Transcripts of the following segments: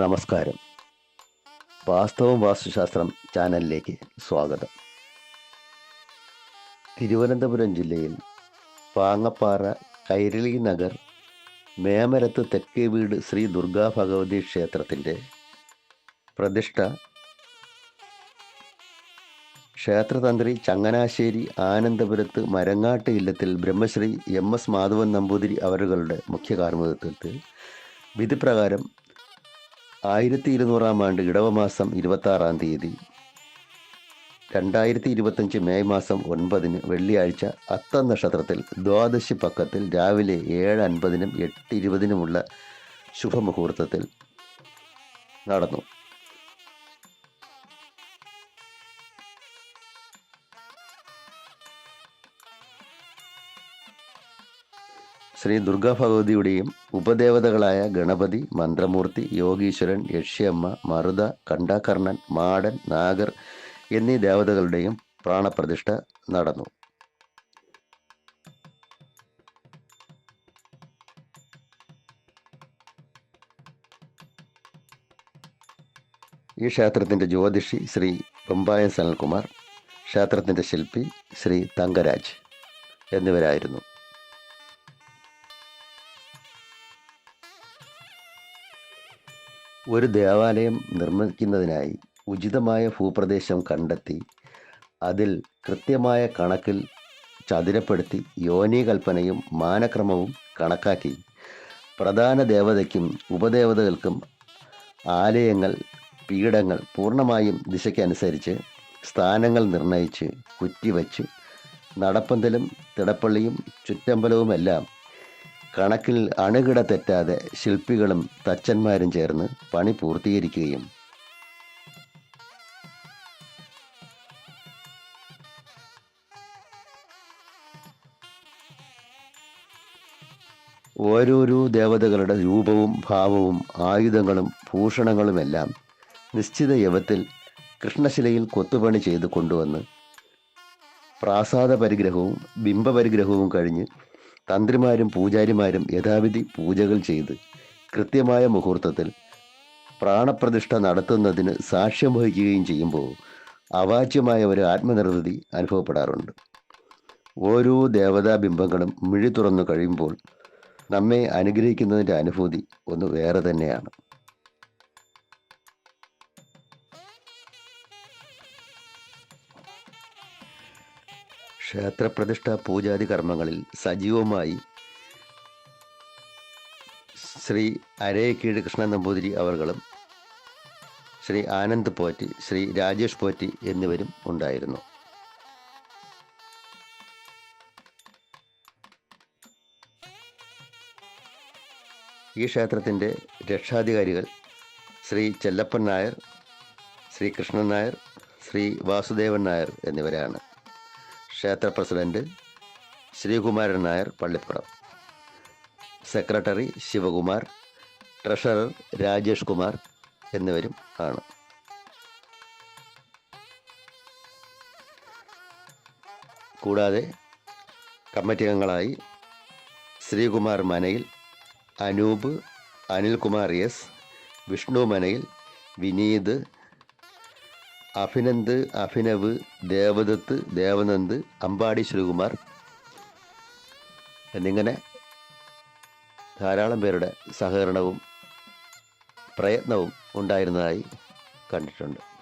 നമസ്കാരം. വാസ്തവം വാസ്തുശാസ്ത്രം ചാനലിലേക്ക് സ്വാഗതം. തിരുവനന്തപുരം ജില്ലയിൽ പാങ്ങപ്പാറ കൈരളി നഗർ മേമരത്ത് തെക്കേ വീട് ശ്രീ ദുർഗാ ഭഗവതി ക്ഷേത്രത്തിന്റെ പ്രതിഷ്ഠ ക്ഷേത്രതന്ത്രി ചങ്ങനാശ്ശേരി ആനന്ദപുരത്ത് മരങ്ങാട്ട് ഇല്ലത്തിൽ ബ്രഹ്മശ്രീ എം എസ് മാധവൻ നമ്പൂതിരി അവരുകളുടെ മുഖ്യ കാർമ്മികത്വത്തിൽ. വിധിപ്രകാരം ആയിരത്തി ഇരുന്നൂറാം ആണ്ട് ഇടവമാസം ഇരുപത്താറാം തീയതി. രണ്ടായിരത്തി ഇരുപത്തഞ്ച് മെയ് മാസം ഒൻപതിന് വെള്ളിയാഴ്ച അത്ത നക്ഷത്രത്തിൽ ദ്വാദശി പക്കത്തിൽ രാവിലെ ഏഴ് അൻപതിനും എട്ട് ഇരുപതിനുമുള്ള ശുഭമുഹൂർത്തത്തിൽ നടന്നു. ശ്രീ ദുർഗാ ഭഗവതിയുടെയും ഉപദേവതകളായ ഗണപതി മന്ത്രമൂർത്തി യോഗീശ്വരൻ യക്ഷ്യമ്മ മറുത കണ്ടാകർണൻ മാടൻ നാഗർ എന്നീ ദേവതകളുടെയും പ്രാണപ്രതിഷ്ഠ നടന്നു. ഈ ക്ഷേത്രത്തിന്റെ ജ്യോതിഷി ശ്രീ പമ്പായ സനൽകുമാർ ക്ഷേത്രത്തിന്റെ ശില്പി ശ്രീ തങ്കരാജ് എന്നിവരായിരുന്നു. ഒരു ദേവാലയം നിർമ്മിക്കുന്നതിനായി ഉചിതമായ ഭൂപ്രദേശം കണ്ടെത്തി അതിൽ കൃത്യമായ കണക്കിൽ ചതുരപ്പെടുത്തി യോനികൽപ്പനയും മാനക്രമവും കണക്കാക്കി. പ്രധാന ദേവതയ്ക്കും ഉപദേവതകൾക്കും ആലയങ്ങൾ പീഠങ്ങൾ പൂർണമായും ദിശയ്ക്കനുസരിച്ച് സ്ഥാനങ്ങൾ നിർണയിച്ച് കുറ്റിവച്ച് നടപ്പന്തലും തിടപ്പള്ളിയും ചുറ്റമ്പലവുമെല്ലാം കണക്കിൽ അണുകിട തെറ്റാതെ ശില്പികളും തച്ചന്മാരും ചേർന്ന് പണി പൂർത്തീകരിക്കുകയും ഓരോരോ ദേവതകളുടെ രൂപവും ഭാവവും ആയുധങ്ങളും ഭൂഷണങ്ങളുമെല്ലാം നിശ്ചിത യവത്തിൽ കൃഷ്ണശിലയിൽ കൊത്തുപണി ചെയ്ത് കൊണ്ടുവന്ന് പ്രാസാദ പരിഗ്രഹവും ബിംബപരിഗ്രഹവും കഴിഞ്ഞ് തന്ത്രിമാരും പൂജാരിമാരും യഥാവിധി പൂജകൾ ചെയ്ത് കൃത്യമായ മുഹൂർത്തത്തിൽ പ്രാണപ്രതിഷ്ഠ നടത്തുന്നതിന് സാക്ഷ്യം വഹിക്കുകയും ചെയ്യുമ്പോൾ അവാച്യമായ ഒരു ആത്മനിർവൃതി അനുഭവപ്പെടാറുണ്ട്. ഓരോ ദേവതാ ബിംബങ്ങളും മിഴി തുറന്നു കഴിയുമ്പോൾ നമ്മെ അനുഗ്രഹിക്കുന്നതിന്റെ അനുഭൂതി ഒന്ന് വേറെ തന്നെയാണ്. ക്ഷേത്രപ്രതിഷ്ഠ പൂജാതി കർമ്മങ്ങളിൽ സജീവമായി ശ്രീ അരേക്കീട് കൃഷ്ണൻ നമ്പൂതിരി അവർകളും ശ്രീ ആനന്ദ് പോറ്റി ശ്രീ രാജേഷ് പോറ്റി എന്നിവരും ഉണ്ടായിരുന്നു. ഈ ക്ഷേത്രത്തിന്റെ രക്ഷാധികാരികൾ ശ്രീ ചെല്ലപ്പൻ നായർ ശ്രീ കൃഷ്ണൻ നായർ ശ്രീ വാസുദേവൻ നായർ എന്നിവരാണ്. ക്ഷേത്ര president Sreekumaran Nair Pallippuram. Secretary Sivakumar treasurer Rajesh Kumar എന്നിവരും ആണ്. കൂടാതെ കമ്മിറ്റി അംഗങ്ങളായി ശ്രീകുമാർ മനയിൽ അനൂപ് അനിൽകുമാർ എസ് വിഷ്ണു മനയിൽ വിനീത് അഭിനന്ദ് അഭിനവ് ദേവദത്ത് ദേവനന്ദ് അമ്പാടി ശ്രീകുമാർ എന്നിങ്ങനെ ധാരാളം പേരുടെ സഹകരണവും പ്രയത്നവും ഉണ്ടായിരുന്നതായി കണ്ടിട്ടുണ്ട്.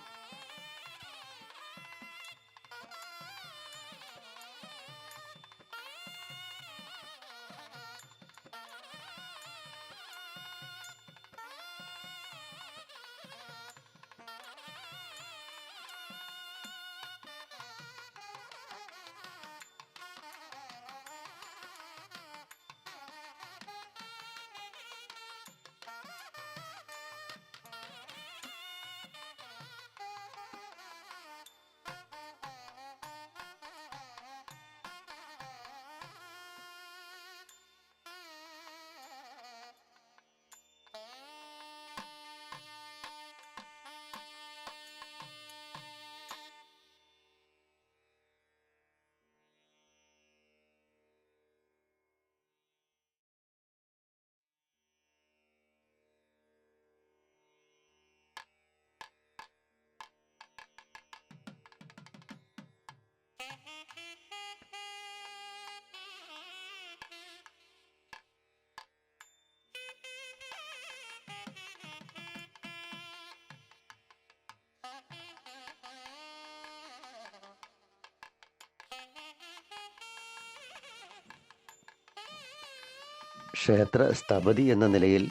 ക്ഷേത്ര സ്ഥപതി എന്ന നിലയിൽ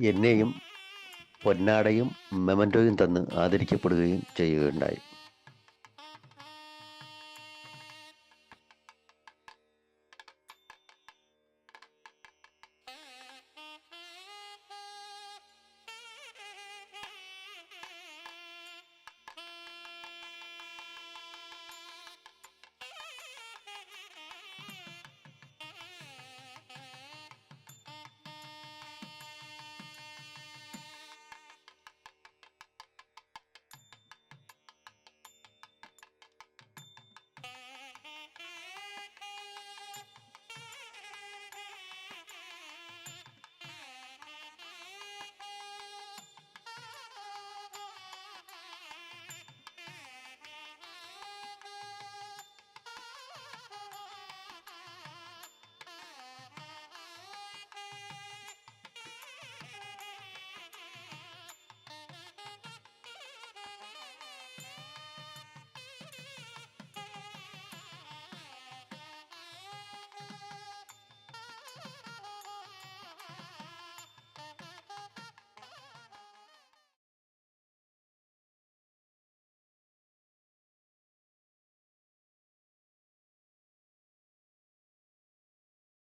എന്നെയും പൊന്നാടയും മെമന്റോയും തന്ന് ആദരിക്കപ്പെടുകയും ചെയ്യുകയുണ്ടായി.